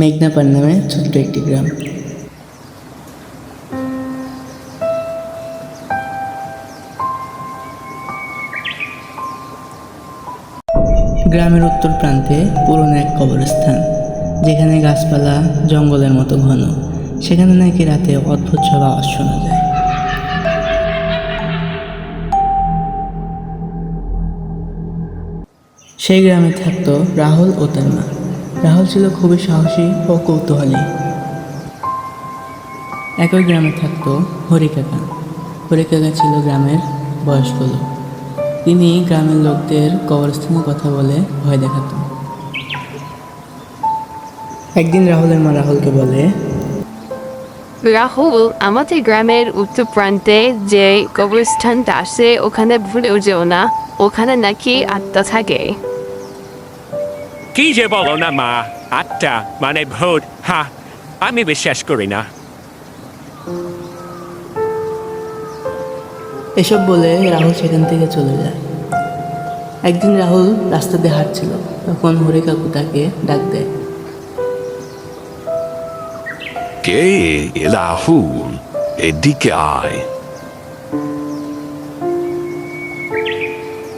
মেঘনাপার নামে ছোট্ট একটি গ্রাম। গ্রামের উত্তর প্রান্তে পুরনো এক কবরস্থান, যেখানে গাছপালা, জঙ্গলের মতো ঘন। সেখানে নাকি রাতে অদ্ভুত সব আওয়াজ শোনা যায়। সেই গ্রামে থাকতো রাহুল ও তার মা। রাহুল ছিল খুবই সাহসী ও কৌতূহলী। একই গ্রামে থাকত হরিকাকা হরিকাকা ছিল গ্রামের বয়স্ক লোক। তিনি গ্রামের লোকদের কবরস্থানের কথা বলে ভয় দেখাতো। একদিন রাহুলের মা রাহুলকে বলে, রাহুল, আমাদের গ্রামের উত্তর প্রান্তে যে কবরস্থানটা আছে, ওখানে ভুলেও যেও না। ওখানে নাকি আত্মা থাকে। কি যে বলো না মা আটটা মানে ভোট হা আমি বিশ্বাস করি না এসব বলে রাহুল সেখান থেকে চলে যায়। একদিন রাহুল রাস্তা দিয়ে হাঁটছিল তখন হরি কাকু তাকে ডাক দেয়। কে রাহুল? এদিকে আয়।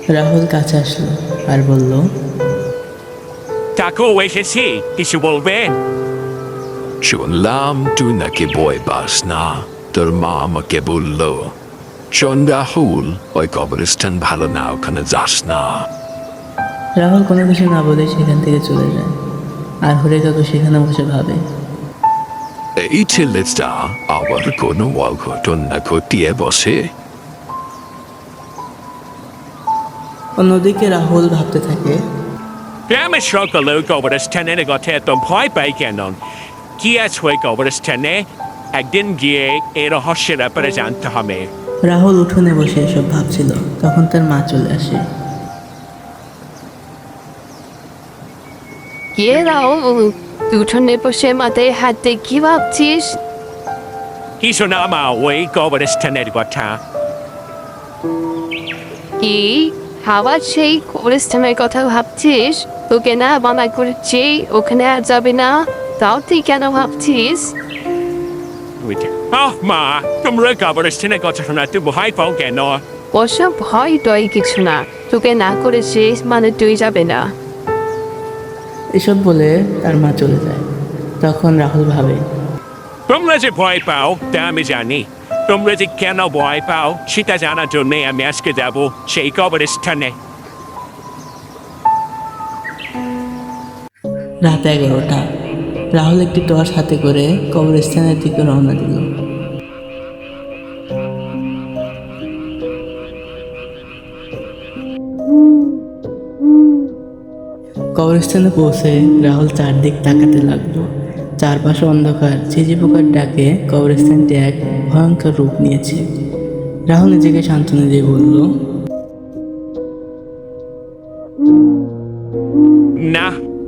রাহুল কাছে আসলো আর বলল কাকু এসেছি কিছু বলবেন শুনলাম তুই নাকি বই পাস না তোর মা আমাকে বলল শোন রাহুল ওই কবরস্থান ভালো না ওখানে যাস না। রাহুল কোনো কিছু না বলে সেখান থেকে চলে যায়। আর হরে কাকু সেখানে বসে ভাবে। এই ছেলেটা আবার কোনো অঘটনা ঘটিয়ে বসে। অন্যদিকে রাহুল ভাবতে থাকে গ্রামের সকলেও কবরস্থানের কথা এত ভয় পাই কেন কি আছে ওই কবরস্থানে একদিন গিয়ে এই রহস্যের ব্যাপারে জানতে হবে রাহুল উঠোনে বসে এসব ভাবছিল। তখন তার মা চলে আসে। কে রাহুল? দুঠনে বসে মাথায় হাতে কি ভাবছিস? কিছু না মা ওই কবরস্থানের কথা কি? আবার সেই কবরস্থানের কথা ভাবছিস? তোকে না মানা করেছি ওখানে আর যাবে না তাও তুই কেন ভাবছিস আহ মা তোমরা কবরস্থানের কথা শোনাতে ভয় পাও কেন ওসব ভয় টয় কিছু না তোকে না করেছিস মানে তুই যাবে না এসব বলে তার মা চলে যায় তখন রাহুল ভাবে তোমরা যে ভয় পাও তা আমি জানি তোমরা যে কেন ভয় পাও সেটা জানার জন্যে আমি আজকে যাব সেই কবরস্থানে রাত এগারোটা। রাহুল একটি টর্চ হাতে করে কবরস্থানের দিকে রওনা দিল। কবরস্থানে পৌঁছে রাহুল চারদিক তাকাতে লাগল। চারপাশে অন্ধকার, ঝিঝি পোকার ডাকে কবরস্থানটি এক ভয়ঙ্কর রূপ নিয়েছে। রাহুল নিজেকে সান্ত্বনা দিয়ে বলল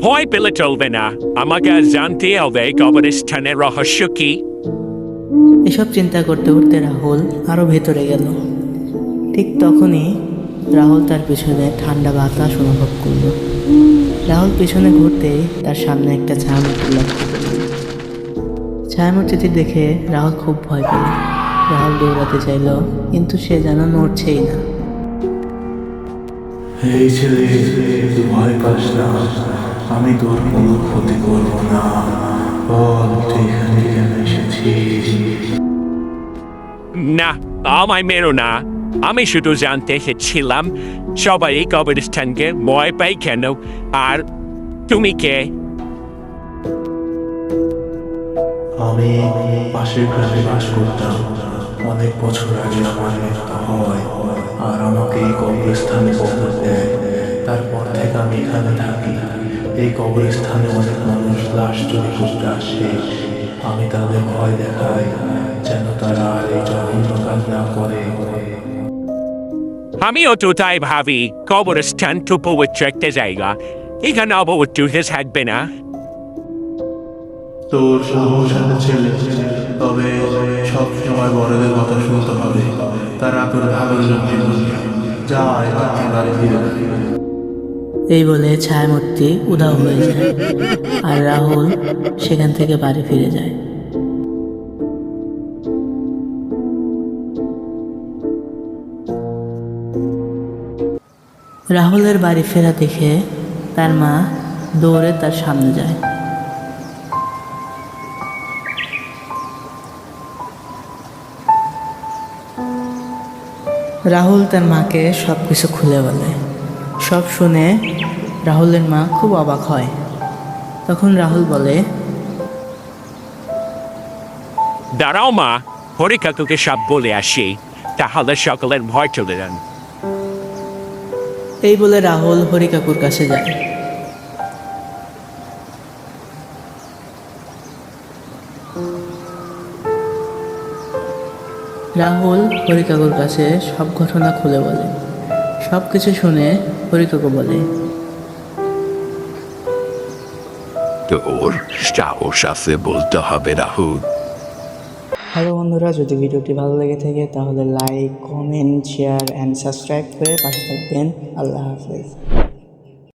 ভয় পেলে চলবে না আমাকে জানতে হবে কবরস্থানের রহস্য কি এসব চিন্তা করতে করতে রাহুল আরও ভেতরে গেল। ঠিক তখনই রাহুল তার পিছনে ঠান্ডা বাতাস অনুভব করল। রাহুল পিছনে ঘুরতেই তার সামনে একটা ছায়ামূর্তি লক্ষ্য করল। ছায়ামূর্তিটি দেখে রাহুল খুব ভয় পেল। রাহুল দৌড়াতে চাইল, কিন্তু সে যেন নড়ছেই না। এই ছেলে তুই ভয় পাস না। আমি তোর কোনো ক্ষতি করব না। বল তুই এখানে কেন এসেছিস? না আমায় মেরো না। আমি শুধু জানতে এসেছিলাম সবাই কবরস্থানকে ভয় পাই কেন? আর তুমি কে? আমি পাশের গ্রামে বাস করতাম। অনেক বছর আগে আমার মৃত্যু হয়। আর আমাকে এই কবরস্থানে এই কবরস্থানে অনেক মানুষ লাশ চুরি করতে আসে। আমি তাদের ভয় দেখাই যেন তারা আর এই জঘন্য কাজ না করে। আমিও তো তাই ভাবি কবরস্থান তো পবিত্র একটা জায়গা। এখানে অপবিত্র থাকবে না। তোর সাহস আছে ছেলে তবে সব সময় বড়দের কথা শুনতে হবে। তারা তোর ভালোর জন্য যা এবার বাড়ি ফিরে এই বলে ছায়ামূর্তি উধাও হয়ে যায় আর রাহুল সেখান থেকে বাড়ি ফিরে যায়। রাহুলের বাড়ি ফেরা দেখে তার মা দৌড়ে তার সামনে যায়। রাহুল তার মাকে সব কিছু খুলে বলে। সব শুনে রাহুলের মা খুব অবাক হয়। তখন রাহুল বলে দাঁড়াও মা হরি কাকুকে সব বলে আসি তাহলে সকলের ভয় চলে যান। এই বলে রাহুল হরি কাকুর কাছে যায়। রাহুল হরি কাকুর কাছে সব ঘটনা খুলে বলে। সব কিছু শুনে হরিকাকু বলে তোর সাহস আছে বলতে হবে রাহুল। হ্যালো বন্ধুরা যদি ভিডিওটি ভালো লেগে থাকে তাহলে like comment share and subscribe করে পাশে থাকবেন। আল্লাহ হাফেজ।